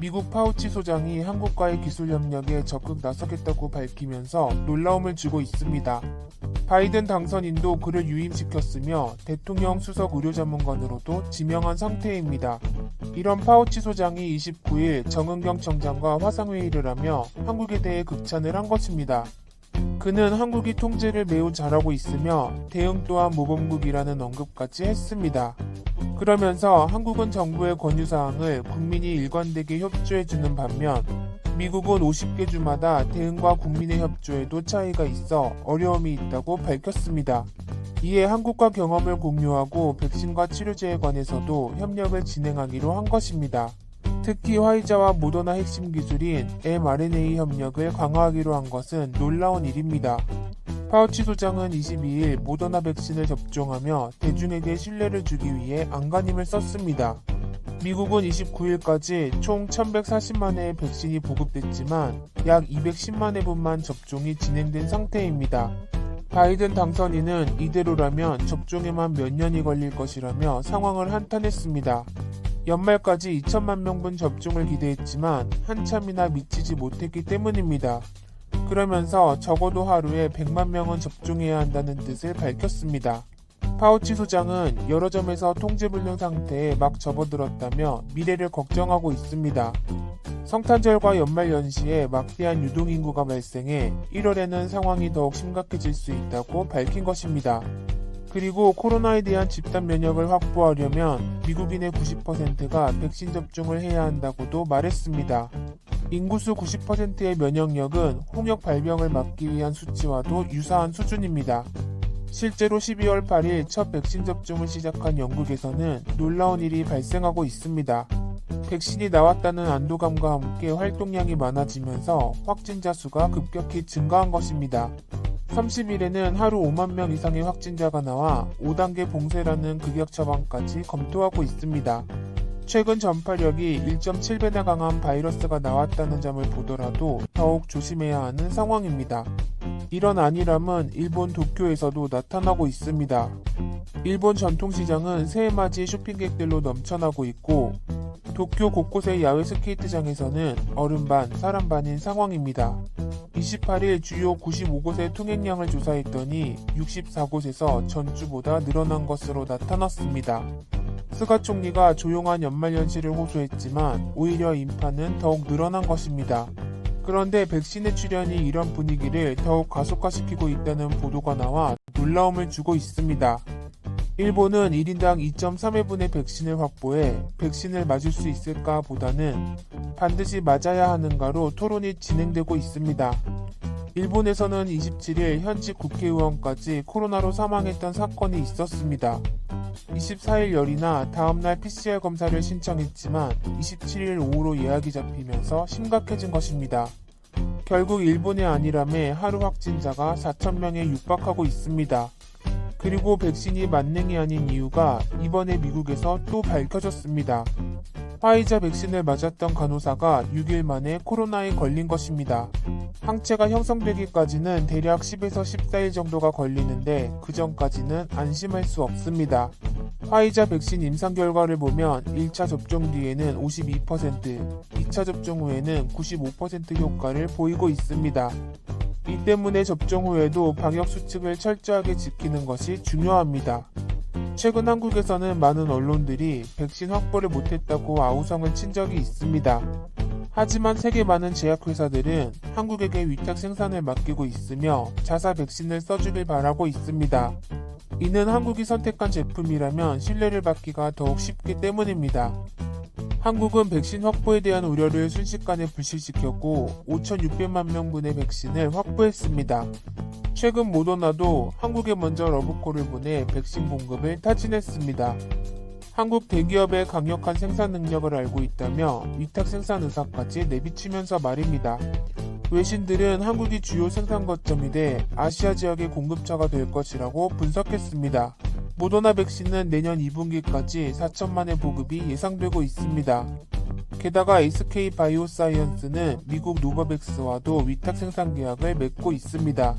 미국 파우치 소장이 한국과의 기술 협력에 적극 나서겠다고 밝히면서 놀라움을 주고 있습니다. 바이든 당선인도 그를 유임시켰으며 대통령 수석 의료자문관으로도 지명한 상태입니다. 이런 파우치 소장이 29일 정은경 청장과 화상회의를 하며 한국에 대해 극찬을 한 것입니다. 그는 한국이 통제를 매우 잘하고 있으며 대응 또한 모범국이라는 언급까지 했습니다. 그러면서 한국은 정부의 권유사항을 국민이 일관되게 협조해주는 반면 미국은 50개 주마다 대응과 국민의 협조에도 차이가 있어 어려움이 있다고 밝혔습니다. 이에 한국과 경험을 공유하고 백신과 치료제에 관해서도 협력을 진행하기로 한 것입니다. 특히 화이자와 모더나 핵심 기술인 mRNA 협력을 강화하기로 한 것은 놀라운 일입니다. 파우치 소장은 22일 모더나 백신을 접종하며 대중에게 신뢰를 주기 위해 안간힘을 썼습니다. 미국은 29일까지 총 1140만 회의 백신이 보급됐지만 약 210만 회분만 접종이 진행된 상태입니다. 바이든 당선인은 이대로라면 접종에만 몇 년이 걸릴 것이라며 상황을 한탄했습니다. 연말까지 2천만 명분 접종을 기대했지만 한참이나 미치지 못했기 때문입니다. 그러면서 적어도 하루에 100만 명은 접종해야 한다는 뜻을 밝혔습니다. 파우치 소장은 여러 점에서 통제불능 상태에 막 접어들었다며 미래를 걱정하고 있습니다. 성탄절과 연말 연시에 막대한 유동인구가 발생해 1월에는 상황이 더욱 심각해질 수 있다고 밝힌 것입니다. 그리고 코로나에 대한 집단 면역을 확보하려면 미국인의 90%가 백신 접종을 해야 한다고도 말했습니다. 인구수 90%의 면역력은 홍역 발병을 막기 위한 수치와도 유사한 수준입니다. 실제로 12월 8일 첫 백신 접종을 시작한 영국에서는 놀라운 일이 발생하고 있습니다. 백신이 나왔다는 안도감과 함께 활동량이 많아지면서 확진자 수가 급격히 증가한 것입니다. 30일에는 하루 5만 명 이상의 확진자가 나와 5단계 봉쇄라는 극약 처방까지 검토하고 있습니다. 최근 전파력이 1.7배나 강한 바이러스가 나왔다는 점을 보더라도 더욱 조심해야 하는 상황입니다. 이런 안일함은 일본 도쿄에서도 나타나고 있습니다. 일본 전통시장은 새해맞이 쇼핑객들로 넘쳐나고 있고 도쿄 곳곳의 야외 스케이트장에서는 얼음 반, 사람 반인 상황입니다. 28일 주요 95곳의 통행량을 조사했더니 64곳에서 전주보다 늘어난 것으로 나타났습니다. 스가 총리가 조용한 연말연시를 호소했지만 오히려 인파는 더욱 늘어난 것입니다. 그런데 백신의 출현이 이런 분위기를 더욱 가속화시키고 있다는 보도가 나와 놀라움을 주고 있습니다. 일본은 1인당 2.3회분의 백신을 확보해 백신을 맞을 수 있을까 보다는 반드시 맞아야 하는가로 토론이 진행되고 있습니다. 일본에서는 27일 현직 국회의원까지 코로나로 사망했던 사건이 있었습니다. 24일 열이나 다음날 PCR 검사를 신청했지만 27일 오후로 예약이 잡히면서 심각해진 것입니다. 결국 일본의 안일함에 하루 확진자가 4천명에 육박하고 있습니다. 그리고 백신이 만능이 아닌 이유가 이번에 미국에서 또 밝혀졌습니다. 화이자 백신을 맞았던 간호사가 6일 만에 코로나에 걸린 것입니다. 항체가 형성되기까지는 대략 10에서 14일 정도가 걸리는데 그 전까지는 안심할 수 없습니다. 화이자 백신 임상 결과를 보면 1차 접종 뒤에는 52%, 2차 접종 후에는 95% 효과를 보이고 있습니다. 이 때문에 접종 후에도 방역 수칙을 철저하게 지키는 것이 중요합니다. 최근 한국에서는 많은 언론들이 백신 확보를 못했다고 아우성을 친 적이 있습니다. 하지만 세계 많은 제약회사들은 한국에게 위탁 생산을 맡기고 있으며 자사 백신을 써주길 바라고 있습니다. 이는 한국이 선택한 제품이라면 신뢰를 받기가 더욱 쉽기 때문입니다. 한국은 백신 확보에 대한 우려를 순식간에 불식시켰고 5,600만 명분의 백신을 확보했습니다. 최근 모더나도 한국에 먼저 러브콜을 보내 백신 공급을 타진했습니다. 한국 대기업의 강력한 생산 능력을 알고 있다며 위탁 생산 의사까지 내비치면서 말입니다. 외신들은 한국이 주요 생산 거점이 돼 아시아 지역의 공급처가 될 것이라고 분석했습니다. 모더나 백신은 내년 2분기까지 4천만의 보급이 예상되고 있습니다. 게다가 SK 바이오사이언스는 미국 노바백스와도 위탁 생산 계약을 맺고 있습니다.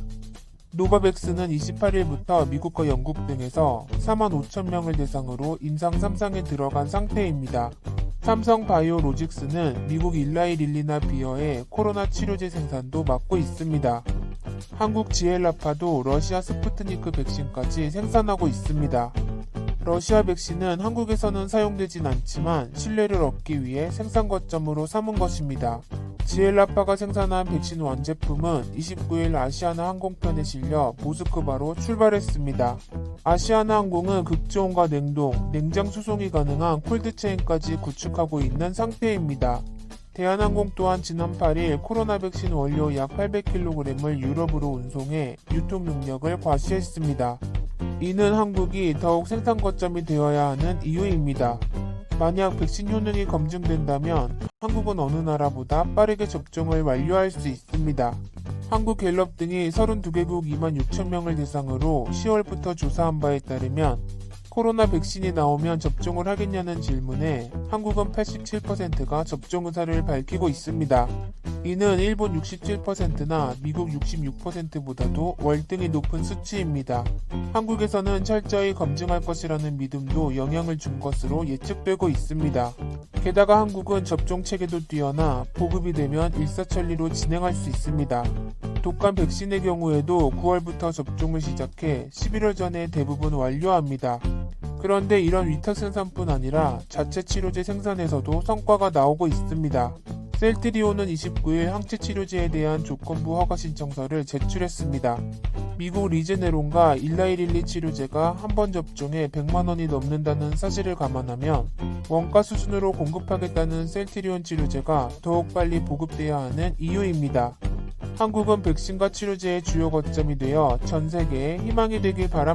노바백스는 28일부터 미국과 영국 등에서 4만 5천 명을 대상으로 임상 3상에 들어간 상태입니다. 삼성 바이오로직스는 미국 일라이 릴리나 비어의 코로나 치료제 생산도 맡고 있습니다. 한국 지엘라파도 러시아 스푸트니크 백신까지 생산하고 있습니다. 러시아 백신은 한국에서는 사용되진 않지만 신뢰를 얻기 위해 생산 거점으로 삼은 것입니다. 지엘라파가 생산한 백신 완제품은 29일 아시아나 항공편에 실려 모스크바로 출발했습니다. 아시아나 항공은 극저온과 냉동, 냉장 수송이 가능한 콜드체인까지 구축하고 있는 상태입니다. 대한항공 또한 지난 8일 코로나 백신 원료 약 800kg을 유럽으로 운송해 유통 능력을 과시했습니다. 이는 한국이 더욱 생산 거점이 되어야 하는 이유입니다. 만약 백신 효능이 검증된다면 한국은 어느 나라보다 빠르게 접종을 완료할 수 있습니다. 한국 갤럽 등이 32개국 2만 6천 명을 대상으로 10월부터 조사한 바에 따르면 코로나 백신이 나오면 접종을 하겠냐는 질문에 한국은 87%가 접종 의사를 밝히고 있습니다. 이는 일본 67%나 미국 66%보다도 월등히 높은 수치입니다. 한국에서는 철저히 검증할 것이라는 믿음도 영향을 준 것으로 예측되고 있습니다. 게다가 한국은 접종 체계도 뛰어나 보급이 되면 일사천리로 진행할 수 있습니다. 독감 백신의 경우에도 9월부터 접종을 시작해 11월 전에 대부분 완료합니다. 그런데 이런 위탁 생산뿐 아니라 자체 치료제 생산에서도 성과가 나오고 있습니다. 셀트리온은 29일 항체 치료제에 대한 조건부 허가 신청서를 제출했습니다. 미국 리제네론과 일라이릴리 치료제가 한 번 접종에 100만 원이 넘는다는 사실을 감안하면 원가 수준으로 공급하겠다는 셀트리온 치료제가 더욱 빨리 보급돼야 하는 이유입니다. 한국은 백신과 치료제의 주요 거점이 되어 전 세계에 희망이 되길 바랍니다.